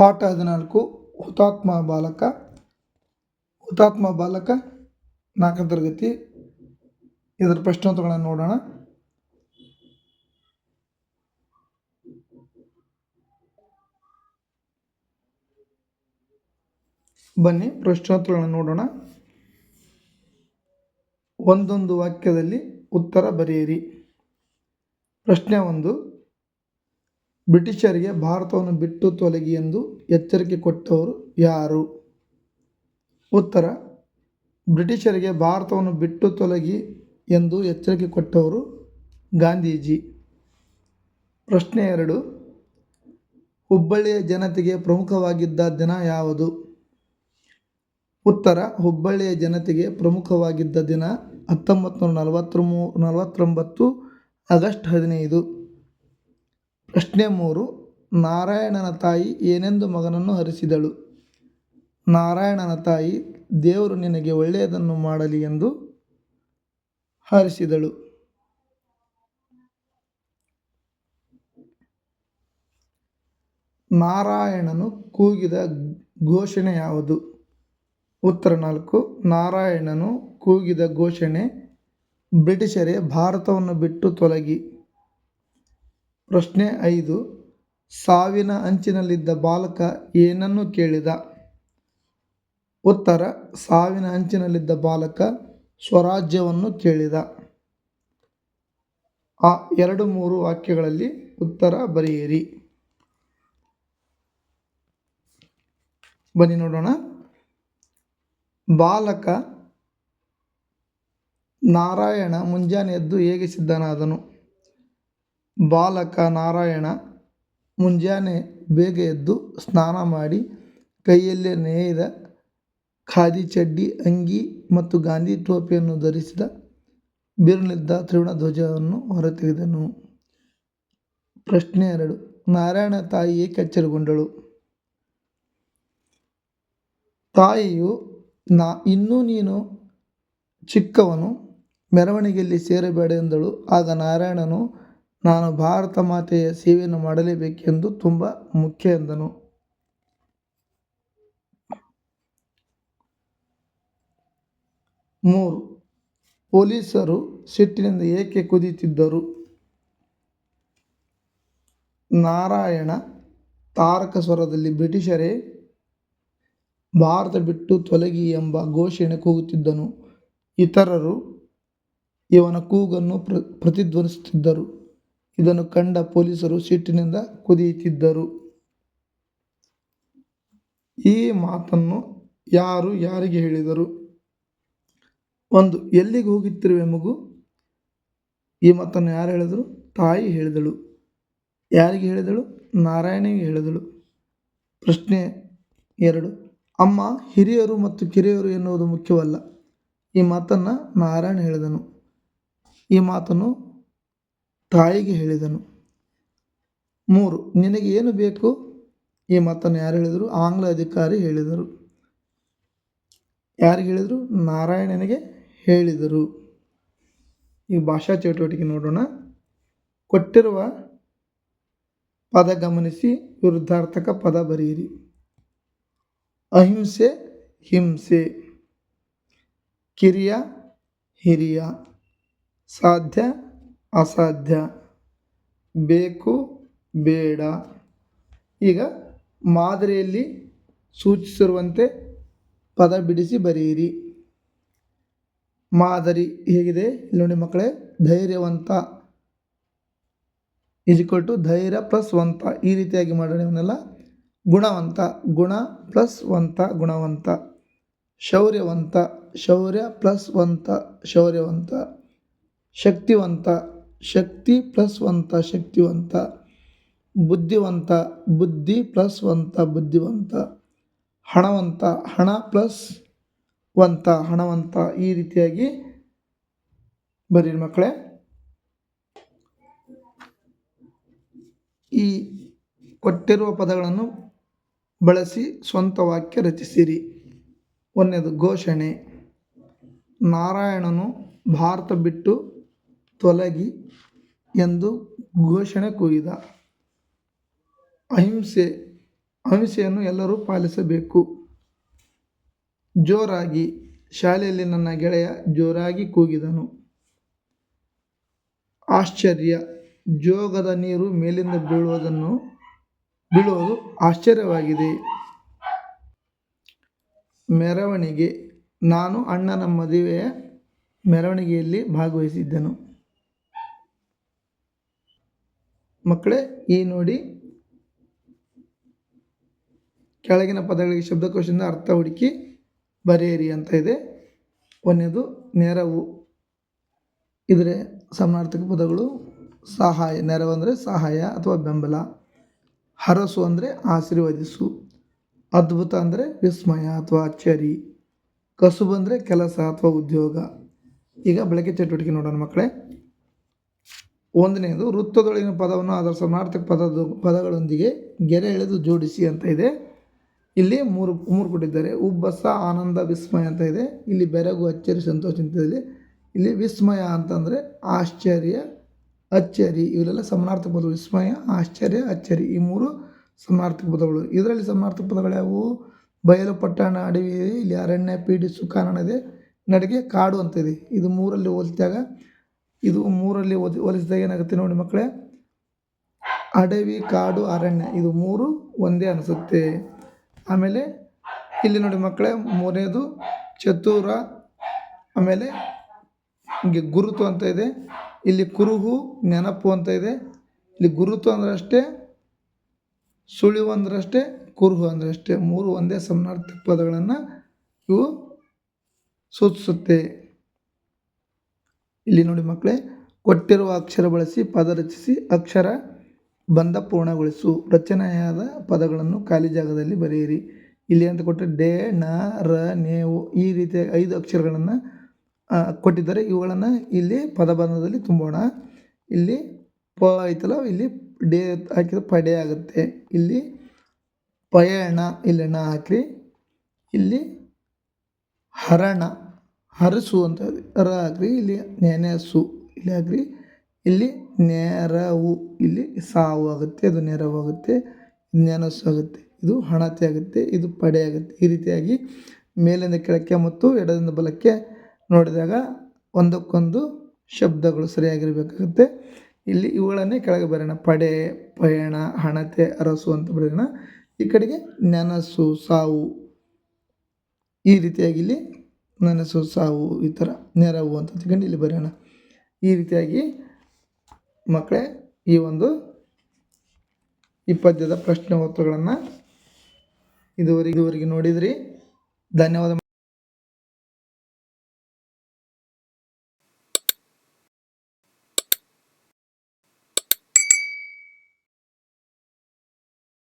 ಪಾಠ ಹದಿನಾಲ್ಕು, ಹುತಾತ್ಮ ಬಾಲಕ ಹುತಾತ್ಮ ಬಾಲಕ, ನಾಲ್ಕನೇ ತರಗತಿ. ಇದರ ಪ್ರಶ್ನೋತ್ತರಗಳನ್ನು ನೋಡೋಣ. ಬನ್ನಿ, ಪ್ರಶ್ನೋತ್ತರಗಳನ್ನು ನೋಡೋಣ. ಒಂದೊಂದು ವಾಕ್ಯದಲ್ಲಿ ಉತ್ತರ ಬರೆಯಿರಿ. ಪ್ರಶ್ನೆ ಒಂದು. ಬ್ರಿಟಿಷರಿಗೆ ಭಾರತವನ್ನು ಬಿಟ್ಟು ತೊಲಗಿ ಎಂದು ಎಚ್ಚರಿಕೆ ಕೊಟ್ಟವರು ಯಾರು? ಉತ್ತರ. ಬ್ರಿಟಿಷರಿಗೆ ಭಾರತವನ್ನು ಬಿಟ್ಟು ತೊಲಗಿ ಎಂದು ಎಚ್ಚರಿಕೆ ಕೊಟ್ಟವರು ಗಾಂಧೀಜಿ. ಪ್ರಶ್ನೆ ಎರಡು. ಹುಬ್ಬಳ್ಳಿಯ ಜನತೆಗೆ ಪ್ರಮುಖವಾಗಿದ್ದ ದಿನ ಯಾವುದು? ಉತ್ತರ. ಹುಬ್ಬಳ್ಳಿಯ ಜನತೆಗೆ ಪ್ರಮುಖವಾಗಿದ್ದ ದಿನ ಹತ್ತೊಂಬತ್ತು ನೂರ ನಲವತ್ತರ ಮೂ ನಲವತ್ತೊಂಬತ್ತು ಆಗಸ್ಟ್ ಹದಿನೈದು. ಪ್ರಶ್ನೆ ಮೂರು, ನಾರಾಯಣನ ತಾಯಿ ಏನೆಂದು ಮಗನನ್ನು ಹರಿಸಿದಳು? ನಾರಾಯಣನ ತಾಯಿ, ದೇವರು ನಿನಗೆ ಒಳ್ಳೆಯದನ್ನು ಮಾಡಲಿ ಎಂದು ಹರಿಸಿದಳು. ನಾರಾಯಣನು ಕೂಗಿದ ಘೋಷಣೆ ಯಾವುದು? ಉತ್ತರ ನಾಲ್ಕು, ನಾರಾಯಣನು ಕೂಗಿದ ಘೋಷಣೆ, ಬ್ರಿಟಿಷರೇ ಭಾರತವನ್ನು ಬಿಟ್ಟು ತೊಲಗಿ. ಪ್ರಶ್ನೆ ಐದು, ಸಾವಿನ ಅಂಚಿನಲ್ಲಿದ್ದ ಬಾಲಕ ಏನನ್ನು ಕೇಳಿದ? ಉತ್ತರ, ಸಾವಿನ ಅಂಚಿನಲ್ಲಿದ್ದ ಬಾಲಕ ಸ್ವರಾಜ್ಯವನ್ನು ಕೇಳಿದ. ಆ ಎರಡು ಮೂರು ವಾಕ್ಯಗಳಲ್ಲಿ ಉತ್ತರ ಬರೆಯಿರಿ. ಬನ್ನಿ ನೋಡೋಣ. ಬಾಲಕ ನಾರಾಯಣ ಮುಂಜಾನೆ ಎದ್ದು ಹೇಗೆ ಸಿದ್ಧನಾದನು? ಬಾಲಕ ನಾರಾಯಣ ಮುಂಜಾನೆ ಬೇಗ ಎದ್ದು ಸ್ನಾನ ಮಾಡಿ ಕೈಯಲ್ಲೇ ನೇಯ್ದ ಖಾದಿ ಚಡ್ಡಿ, ಅಂಗಿ ಮತ್ತು ಗಾಂಧಿ ಟೋಪಿಯನ್ನು ಧರಿಸಿದ ಬಿರುನಿದ್ದ ತ್ರಿವರ್ಣ ಧ್ವಜವನ್ನು ಹೊರತೆಗೆದನು. ಪ್ರಶ್ನೆ ಎರಡು. ನಾರಾಯಣ ತಾಯಿ ಏಕೆ ಎಚ್ಚರಗೊಂಡಳು ತಾಯಿಯು, ನಾ, ಇನ್ನೂ ನೀನು ಚಿಕ್ಕವನು, ಮೆರವಣಿಗೆಯಲ್ಲಿ ಸೇರಬೇಡ ಎಂದಳು. ಆಗ ನಾರಾಯಣನು ನಾನು ಭಾರತ ಮಾತೆಯ ಸೇವೆಯನ್ನು ಮಾಡಲೇಬೇಕೆಂದು ತುಂಬ ಮುಖ್ಯ ಎಂದನು. ಮೂರು, ಪೊಲೀಸರು ಸಿಟ್ಟಿನಿಂದ ಏಕೆ ಕುದಿಯುತ್ತಿದ್ದರು ನಾರಾಯಣ ತಾರಕ ಸ್ವರದಲ್ಲಿ ಬ್ರಿಟಿಷರೇ, ಭಾರತ ಬಿಟ್ಟು ತೊಲಗಿ ಎಂಬ ಘೋಷಣೆ ಕೂಗುತ್ತಿದ್ದನು. ಇತರರು ಇವನ ಕೂಗನ್ನು ಪ್ರ, ಪ್ರತಿಧ್ವನಿಸುತ್ತಿದ್ದರು. ಇದನ್ನು ಕಂಡ ಪೊಲೀಸರು ಸಿಟ್ಟಿನಿಂದ ಕುದಿಯುತ್ತಿದ್ದರು. ಈ ಮಾತನ್ನು ಯಾರು ಯಾರಿಗೆ ಹೇಳಿದರು? ಒಂದು, ಎಲ್ಲಿಗೆ ಹೋಗುತ್ತಿರುವೆ ಮಗು? ಈ ಮಾತನ್ನು ಯಾರು ಹೇಳಿದರು? ತಾಯಿ ಹೇಳಿದಳು. ಯಾರಿಗೆ ಹೇಳಿದಳು? ನಾರಾಯಣಿಗೆ ಹೇಳಿದಳು. ಪ್ರಶ್ನೆ ಎರಡು, ಅಮ್ಮ, ಹಿರಿಯರು ಮತ್ತು ಕಿರಿಯರು ಎನ್ನುವುದು ಮುಖ್ಯವಲ್ಲ. ಈ ಮಾತನ್ನು ನಾರಾಯಣ ಹೇಳಿದನು. ಈ ಮಾತನ್ನು ತಾಯಿಗೆ ಹೇಳಿದನು. ಮೂರು, ನಿನಗೆ ಏನು ಬೇಕು? ಈ ಮಾತನ್ನು ಯಾರು ಹೇಳಿದರು? ಆಂಗ್ಲ ಅಧಿಕಾರಿ ಹೇಳಿದರು. ಯಾರಿಗೆ ಹೇಳಿದರು? ನಾರಾಯಣನಿಗೆ ಹೇಳಿದರು. ಈ ಭಾಷಾ ಚಟುವಟಿಕೆ ನೋಡೋಣ. ಕೊಟ್ಟಿರುವ ಪದ ಗಮನಿಸಿ, ವಿರುದ್ಧಾರ್ಥಕ ಪದ ಬರೆಯಿರಿ. ಅಹಿಂಸೆ, ಹಿಂಸೆ. ಕಿರಿಯ, ಹಿರಿಯ. ಸಾಧ್ಯ ಅಸಾಧ್ಯ. ಬೇಕು, ಬೇಡ. ಈಗ ಮಾದರಿಯಲ್ಲಿ ಸೂಚಿಸಿರುವಂತೆ ಪದ ಬಿಡಿಸಿ ಬರೆಯಿರಿ. ಮಾದರಿ ಹೇಗಿದೆ? ಇಲ್ಲಿ ನೋಡಿ ಮಕ್ಕಳೇ, ಧೈರ್ಯವಂತ. ಈಕ್ವಲ್ ಟು ಧೈರ್ಯ ಪ್ಲಸ್ ವಂತ. ಈ ರೀತಿಯಾಗಿ ಮಾಡೋಣ ಇವನ್ನೆಲ್ಲ ಗುಣವಂತ. ಗುಣ ಪ್ಲಸ್ ವಂತ, ಗುಣವಂತ. ಶೌರ್ಯವಂತ. ಶೌರ್ಯ ಪ್ಲಸ್ ವಂತ. ಶೌರ್ಯವಂತ. ಶಕ್ತಿವಂತ. ಶಕ್ತಿ ಪ್ಲಸ್ ವಂತ ಶಕ್ತಿವಂತ ಬುದ್ಧಿವಂತ ಬುದ್ಧಿ ಪ್ಲಸ್ ವಂತ ಬುದ್ಧಿವಂತ ಹಣವಂತ ಹಣ ಪ್ಲಸ್ ವಂತ ಹಣವಂತ ಈ ರೀತಿಯಾಗಿ ಬರೀ ಮಕ್ಕಳೇ. ಈ ಕೊಟ್ಟಿರುವ ಪದಗಳನ್ನು ಬಳಸಿ ಸ್ವಂತ ವಾಕ್ಯ ರಚಿಸಿರಿ. ಒಂದನೇದು ಘೋಷಣೆ, ನಾರಾಯಣನು ಭಾರತ ಬಿಟ್ಟು ತೊಲಗಿ ಎಂದು ಘೋಷಣೆ ಕೂಗಿದ ಅಹಿಂಸೆ, ಅಹಿಂಸೆಯನ್ನು ಎಲ್ಲರೂ ಪಾಲಿಸಬೇಕು. ಜೋರಾಗಿ, ಶಾಲೆಯಲ್ಲಿ ನನ್ನ ಗೆಳೆಯ ಜೋರಾಗಿ ಕೂಗಿದನು. ಆಶ್ಚರ್ಯ, ಜೋಗದ ನೀರು ಮೇಲಿಂದ ಬೀಳುವುದನ್ನು, ಬೀಳುವುದು ಆಶ್ಚರ್ಯವಾಗಿದೆ. ಮೆರವಣಿಗೆ, ನಾನು ಅಣ್ಣನ ಮದುವೆಯ ಮೆರವಣಿಗೆಯಲ್ಲಿ ಭಾಗವಹಿಸಿದ್ದೆನು. ಮಕ್ಕಳೇ, ಈ ನೋಡಿ ಕೆಳಗಿನ ಪದಗಳಿಗೆ ಶಬ್ದಕೋಶದಿಂದ ಅರ್ಥ ಹುಡುಕಿ ಬರೆಯಿರಿ ಅಂತ ಇದೆ. ಒಂದನೇದು ನೆರವು. ಇದ್ರೆ ಸಮಾನಾರ್ಥಕ ಪದಗಳು ಸಹಾಯ, ನೆರವು ಅಂದರೆ ಸಹಾಯ ಅಥವಾ ಬೆಂಬಲ. ಹರಸು ಅಂದರೆ ಆಶೀರ್ವದಿಸು. ಅದ್ಭುತ ಅಂದರೆ ವಿಸ್ಮಯ ಅಥವಾ ಅಚ್ಚರಿ. ಕಸುಬು ಅಂದರೆ ಕೆಲಸ ಅಥವಾ ಉದ್ಯೋಗ. ಈಗ ಬೆಳಗ್ಗೆ ಚಟುವಟಿಕೆ ನೋಡೋಣ ಮಕ್ಕಳೇ. ಒಂದನೇದು ವೃತ್ತದೊಳಗಿನ ಪದವನ್ನು ಅದರ ಸಮಾರ್ಥಕ ಪದದ ಪದಗಳೊಂದಿಗೆ ಗೆರೆ ಎಳೆದು ಜೋಡಿಸಿ ಅಂತ ಇದೆ. ಇಲ್ಲಿ ಮೂರು ಮೂರು ಕೊಟ್ಟಿದ್ದಾರೆ. ಉಬ್ಬಸ, ಆನಂದ, ವಿಸ್ಮಯ ಅಂತ ಇದೆ. ಇಲ್ಲಿ ಬೆರಗು, ಅಚ್ಚರಿ, ಸಂತೋಷ ಅಂತ ಇದೆ. ಇಲ್ಲಿ ವಿಸ್ಮಯ ಅಂತಂದರೆ ಆಶ್ಚರ್ಯ, ಅಚ್ಚರಿ. ಇವರೆಲ್ಲ ಸಮಾನಾರ್ಥಕ ಪದಗಳು. ವಿಸ್ಮಯ, ಆಶ್ಚರ್ಯ, ಅಚ್ಚರಿ. ಈ ಮೂರು ಸಮಾರ್ಥಕ ಪದಗಳು. ಇದರಲ್ಲಿ ಸಮಾನಾರ್ಥಕ ಪದಗಳು ಯಾವುವು? ಬಯಲು, ಪಟ್ಟಣ, ಅಡವಿ, ಇಲ್ಲಿ ಅರಣ್ಯ, ಪೀಡಿ ಸುಖಾನನ ಇದೆ. ನಡಿಗೆ ಕಾಡು ಅಂತ ಇದೆ. ಇದು ಮೂರಲ್ಲಿ ಹೋಲಿಸಿದಾಗ ಇದು ಮೂರಲ್ಲಿ ಹೋಲಿಸಿದಾಗ ಏನಾಗುತ್ತೆ ನೋಡಿ ಮಕ್ಕಳೇ? ಅಡವಿ, ಕಾಡು, ಅರಣ್ಯ, ಇದು ಮೂರು ಒಂದೇ ಅನಿಸುತ್ತೆ. ಆಮೇಲೆ ಇಲ್ಲಿ ನೋಡಿ ಮಕ್ಕಳೇ, ಮೂರನೇದು ಚತುರ, ಆಮೇಲೆ ಗುರುತು ಅಂತ ಇದೆ. ಇಲ್ಲಿ ಕುರುಹು, ನೆನಪು ಅಂತ ಇದೆ. ಇಲ್ಲಿ ಗುರುತು ಅಂದ್ರೆ ಅಷ್ಟೇ ಸುಳಿವು ಅಂದ್ರೆ ಅಷ್ಟೇ ಕುರುಹು ಅಂದ್ರೆ ಅಷ್ಟೇ ಮೂರು ಒಂದೇ ಸಮನಾರ್ಥಕ ಪದಗಳನ್ನು ಇವು ಸೂಚಿಸುತ್ತೆ. ಇಲ್ಲಿ ನೋಡಿ ಮಕ್ಕಳೇ, ಕೊಟ್ಟಿರುವ ಅಕ್ಷರ ಬಳಸಿ ಪದ ರಚಿಸಿ, ಅಕ್ಷರ ಬಂಧ ಪೂರ್ಣಗೊಳಿಸು. ರಚನೆಯಾದ ಪದಗಳನ್ನು ಖಾಲಿ ಜಾಗದಲ್ಲಿ ಬರೆಯಿರಿ. ಇಲ್ಲಿ ಅಂತ ಕೊಟ್ಟರೆ ಡೆ ನ ರ ನೇವು ಈ ರೀತಿಯ ಐದು ಅಕ್ಷರಗಳನ್ನು ಕೊಟ್ಟಿದ್ದಾರೆ. ಇವುಗಳನ್ನು ಇಲ್ಲಿ ಪದಬಂಧದಲ್ಲಿ ತುಂಬೋಣ. ಇಲ್ಲಿ ಪ ಐತಲ್ಲ, ಇಲ್ಲಿ ಡೇ ಹಾಕಿದ್ರೆ ಪಡೆ ಆಗುತ್ತೆ. ಇಲ್ಲಿ ಪಯಣ, ಇಲ್ಲಿ ಣ ಹಾಕಿರಿ. ಇಲ್ಲಿ ಹರಣ. ಹರಸು ಅಂತ ಅರ ರ ಹಾಕ್ರಿ ಇಲ್ಲಿ ನೆನೆಸು ಇಲ್ಲಿ ಆಗ್ರಿ. ಇಲ್ಲಿ ನೆರವು, ಇಲ್ಲಿ ಸಾವು ಆಗುತ್ತೆ, ಅದು ನೆರವು ಆಗುತ್ತೆ ನೆನಸು ಆಗುತ್ತೆ, ಇದು ಹಣತೆ ಆಗುತ್ತೆ, ಇದು ಪಡೆ ಆಗುತ್ತೆ. ಈ ರೀತಿಯಾಗಿ ಮೇಲಿಂದ ಕೆಳಕ್ಕೆ ಮತ್ತು ಎಡದಿಂದ ಬಲಕ್ಕೆ ನೋಡಿದಾಗ ಒಂದಕ್ಕೊಂದು ಶಬ್ದಗಳು ಸರಿಯಾಗಿರಬೇಕಾಗುತ್ತೆ. ಇಲ್ಲಿ ಇವುಗಳನ್ನೇ ಕೆಳಗೆ ಬರೋಣ ಪಡೆ, ಪಯಣ, ಹಣತೆ ಅರಸು ಅಂತ ಬರೋಣ ಈ ಕಡೆಗೆ ನೆನಸು, ಸಾವು, ಈ ರೀತಿಯಾಗಿ ಇಲ್ಲಿ ನೆನಸು, ಸಾವು, ಈ ಥರ ನೆರವು ಅಂತ ತಿಳ್ಕೊಂಡು ಇಲ್ಲಿ ಬರೆಯೋಣ ಈ ರೀತಿಯಾಗಿ ಮಕ್ಕಳೇ ಈ ಒಂದು ಈ ಪದ್ಯದ ಪ್ರಶ್ನೆ ಉತ್ತರಗಳನ್ನು ಇದುವರೆಗೆ ಇದುವರೆಗೆ ನೋಡಿದ್ರಿ. ಧನ್ಯವಾದ.